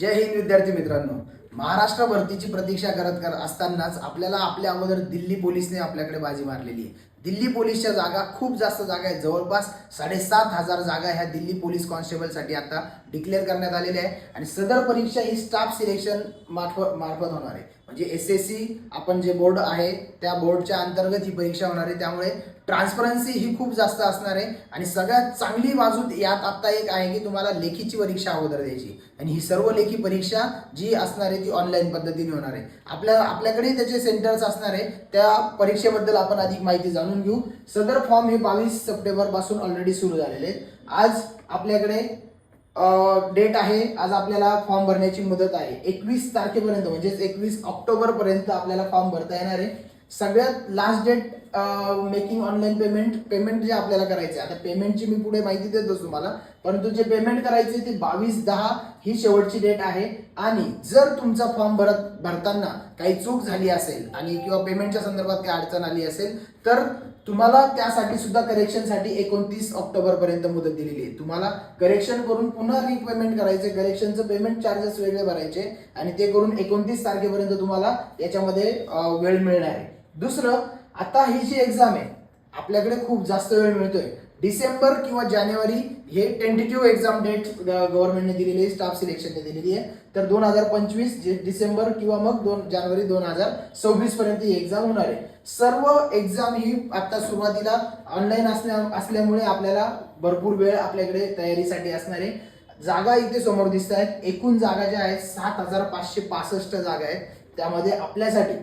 जय हिंद विद्यार्थी मित्रांनो. महाराष्ट्र भरतीची प्रतीक्षा करत कर असतानाच आपल्याला आपल्या अगोदर दिल्ली पोलीसने आपल्याकडे बाजी मारलेली आहे. दिल्ली पोलीसच्या जागा खूप जास्त जागा आहेत. जवळपास साडेसात हजार जागा ह्या दिल्ली पोलीस कॉन्स्टेबलसाठी आता डिक्लेअर करण्यात आलेल्या आहे आणि सदर परीक्षा ही स्टाफ सिलेक्शन मार्फत मार्फत होणार आहे. म्हणजे एस एस सी आपण जे बोर्ड आहे त्या बोर्डच्या अंतर्गत ही परीक्षा होणार आहे. त्यामुळे ट्रान्सपरन्सी ही खूप जास्त असणार आहे. आणि सगळ्यात चांगली बाजू यात आता एक आहे की तुम्हाला लेखीची परीक्षा अगोदर द्यायची. आणि ही सर्व लेखी परीक्षा जी असणार आहे ती ऑनलाईन पद्धतीने होणार आहे. आपल्या आपल्याकडे त्याचे सेंटर्स असणार आहे. त्या परीक्षेबद्दल आपण अधिक माहिती जाणून जाणून घेऊ. सदर फॉर्म हे बावीस सप्टेंबरपासून ऑलरेडी सुरू झालेले आज आपल्याकडे डेट आहे. आज आपल्याला फॉर्म भरण्याची मुदत आहे. एकवीस तारखेपर्यंत म्हणजेच एकवीस ऑक्टोबरपर्यंत आपल्याला फॉर्म भरता येणार आहे. सगळ्यात last date making online payment payment जे आपल्याला करायचे आता पेमेंटची मी पुढे माहिती देतो तुम्हाला. परंतु जे पेमेंट करायचे ते बावीस दहा ही शेवटची डेट आहे. आणि जर तुमचा फॉर्म भरत भरताना काही चूक झाली असेल आणि किंवा पेमेंटच्या संदर्भात काही अडचण आली असेल तर तुम्हाला त्यासाठी सुद्धा करेक्शनसाठी एकोणतीस ऑक्टोबर पर्यंत मुदत दिलेली आहे. तुम्हाला करेक्शन करून पुन्हा रिपेमेंट करायचे करेक्शनचं पेमेंट चार्जेस वेगळे भरायचे आणि ते करून एकोणतीस तारखेपर्यंत तुम्हाला याच्यामध्ये वेळ मिळणार आहे. दुसरं आता ही जी एक्झाम आहे आपल्याकडे खूप जास्त वेळ मिळतोय. डिसेंबर किंवा जानेवारी हे टेंटेटिव्ह एक्झाम डेट गव्हर्नमेंटने दिलेली आहे स्टाफ सिलेक्शनने दिलेली आहे. तर दोन हजार पंचवीस जे डिसेंबर किंवा मग दोन जानेवारी दोन हजार सव्वीस पर्यंत ही एक्झाम होणार आहे. सर्व एक्झाम ही आता सुरुवातीला ऑनलाईन असल्या असल्यामुळे आपल्याला भरपूर वेळ आपल्याकडे तयारीसाठी असणार आहे. जागा इथे समोर दिसत आहेत एकूण जागा ज्या आहेत सात हजार पाचशे पासष्ट जागा आहेत. त्यामध्ये आपल्यासाठी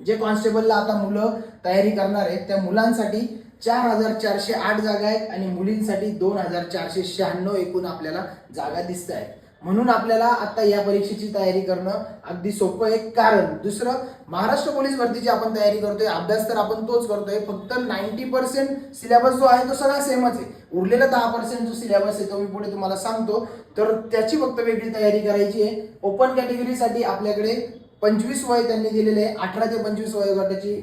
जे कॉन्स्टेबलला आता मुलं तयारी करणार आहेत त्या मुलांसाठी चार हजार चारशे आठ जागा आहेत आणि मुलींसाठी दोन हजार चारशे शहाण्णव एकूण आपल्याला जागा दिसत आहेत. म्हणून आपल्याला आता या परीक्षेची तयारी करणं अगदी सोपं आहे. कारण दुसरं महाराष्ट्र पोलीस भरतीची आपण तयारी करतोय अभ्यास तर आपण तोच करतोय. फक्त नाईन्टी पर्सेंट सिलेबस जो आहे तो सगळा सेमच आहे. उरलेला दहा पर्सेंट जो सिलेबस आहे तो मी पुढे तुम्हाला सांगतो. तर त्याची फक्त वेगळी तयारी करायची आहे. ओपन कॅटेगरीसाठी आपल्याकडे पंचवीस वय त्यांनी दिलेले आहे. अठरा ते पंचवीस वयोगटाची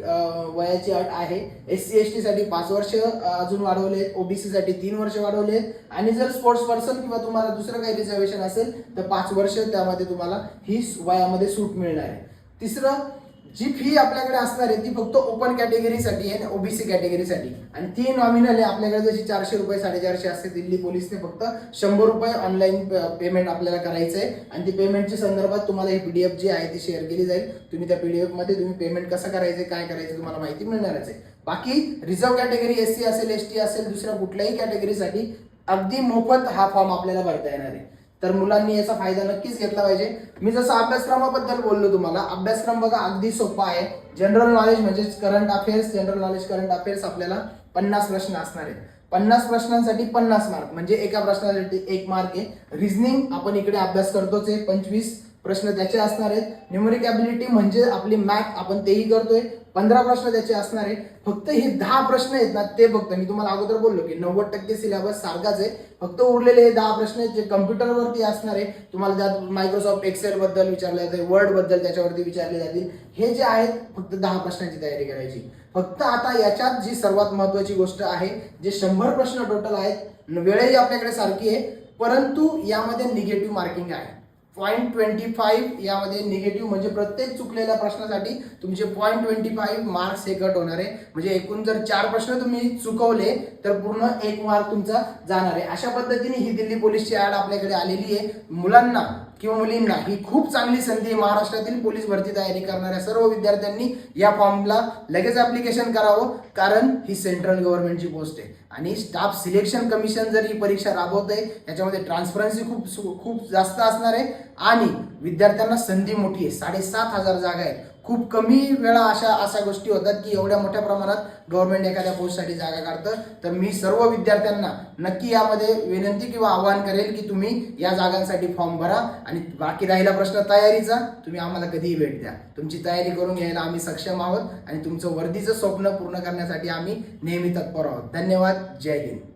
वयाची अट आहे. एस सी एस टी साठी पाच वर्ष अजून वाढवले ओबीसी साठी तीन वर्ष वाढवले आणि जर स्पोर्ट्स पर्सन किंवा तुम्हाला दुसरं काही रिझर्वेशन असेल तर पाच वर्ष त्यामध्ये तुम्हाला ही वयामध्ये सूट मिळणार आहे. तिसरं जी फी आपल्याकडे असणार आहे ती फक्त ओपन कॅटेगरीसाठी आहे आणि ओबीसी कॅटेगरीसाठी आणि ती नॉमिनल आहे आपल्याकडे जशी चारशे रुपये साडेचारशे असते दिल्ली पोलीसने फक्त शंभर रुपये ऑनलाईन पेमेंट आपल्याला करायचं आहे. आणि ती पेमेंटच्या संदर्भात तुम्हाला ही पीडीएफ जी आहे ती शेअर केली जाईल. तुम्ही त्या पीडीएफमध्ये तुम्ही पेमेंट कसं करायचं काय करायचं तुम्हाला माहिती मिळणारच आहे. बाकी रिझर्व्ह कॅटेगरी एस सी असेल एस टी असेल दुसऱ्या कुठल्याही कॅटेगरीसाठी अगदी मोफत हा फॉर्म आपल्याला भरता येणार आहे. तर मुलांनी याचा फायदा नक्कीच घेतला पाहिजे. मी जसं अभ्यासक्रमाबद्दल बोललो तुम्हाला अभ्यासक्रम बघा अगदी सोपा आहे. जनरल नॉलेज म्हणजेच current affairs general knowledge current affairs आपल्याला पन्नास प्रश्न असणार आहेत. पन्नास प्रश्नांसाठी पन्नास मार्क म्हणजे एका प्रश्नासाठी एक मार्क आहे. रिझनिंग आपण इकडे अभ्यास करतोच आहे पंचवीस प्रश्न त्याचे असणार आहेत. न्युमरिक ॲबिलिटी म्हणजे आपली मॅथ आपण तेही करतोय. पंधरा प्रश्न त्याचे असणार आहे फक्त हे दहा प्रश्न आहेत ना ते फक्त मी तुम्हाला अगोदर बोललो की नव्वद टक्के सिलेबस सारखाच आहे. फक्त उरलेले हे दहा प्रश्न आहेत जे कम्प्युटरवरती असणार आहे तुम्हाला त्यात मायक्रोसॉफ्ट एक्सेल बद्दल विचारले जाते वर्डबद्दल त्याच्यावरती विचारले जातील. हे जे आहेत फक्त दहा प्रश्नांची तयारी करायची. फक्त आता याच्यात जी सर्वात महत्वाची गोष्ट आहे जे शंभर प्रश्न टोटल आहेत वेळही आपल्याकडे सारखी आहे परंतु यामध्ये निगेटिव्ह मार्किंग आहे. पॉईंट ट्वेंटी फाईव्ह यामध्ये निगेटिव्ह म्हणजे प्रत्येक चुकलेल्या प्रश्नासाठी तुमचे पॉईंट ट्वेंटी फाईव्ह मार्क्स हे कट होणार आहे. म्हणजे एकूण जर चार प्रश्न तुम्ही चुकवले तर पूर्ण एक मार्क तुमचा जाणार आहे. अशा पद्धतीने ही दिल्ली पोलीसची ॲड आपल्याकडे आलेली आहे. मुलांना किंवा मुलींना ही खूप चांगली संधी आहे. महाराष्ट्रातील पोलीस भरती तयारी करणाऱ्या सर्व विद्यार्थ्यांनी या फॉर्मला लगेच ॲप्लिकेशन करावं कारण ही सेंट्रल गव्हर्नमेंटची पोस्ट आहे. आणि स्टाफ सिलेक्शन कमिशन जर ही परीक्षा राबवत आहे याच्यामध्ये ट्रान्सपरन्सी खूप सु- खूप जास्त असणार आहे. आणि विद्यार्थ्यांना संधी मोठी आहे. साडेसात हजार जागा आहेत. खूप कमी वेळा अशा अशा गोष्टी होतात की एवढ्या मोठ्या प्रमाणात गव्हर्नमेंट एखाद्या पोस्टसाठी जागा काढतं. तर मी सर्व विद्यार्थ्यांना नक्की यामध्ये विनंती किंवा आवाहन करेल की तुम्ही या जागांसाठी फॉर्म भरा आणि बाकी राहिला प्रश्न तयारीचा तुम्ही आम्हाला कधीही भेट द्या. तुमची तयारी करून घ्यायला आम्ही सक्षम आहोत आणि तुमचं वर्दीचं स्वप्न पूर्ण करण्यासाठी आम्ही नेहमी तत्पर आहोत. धन्यवाद. जय हिंद.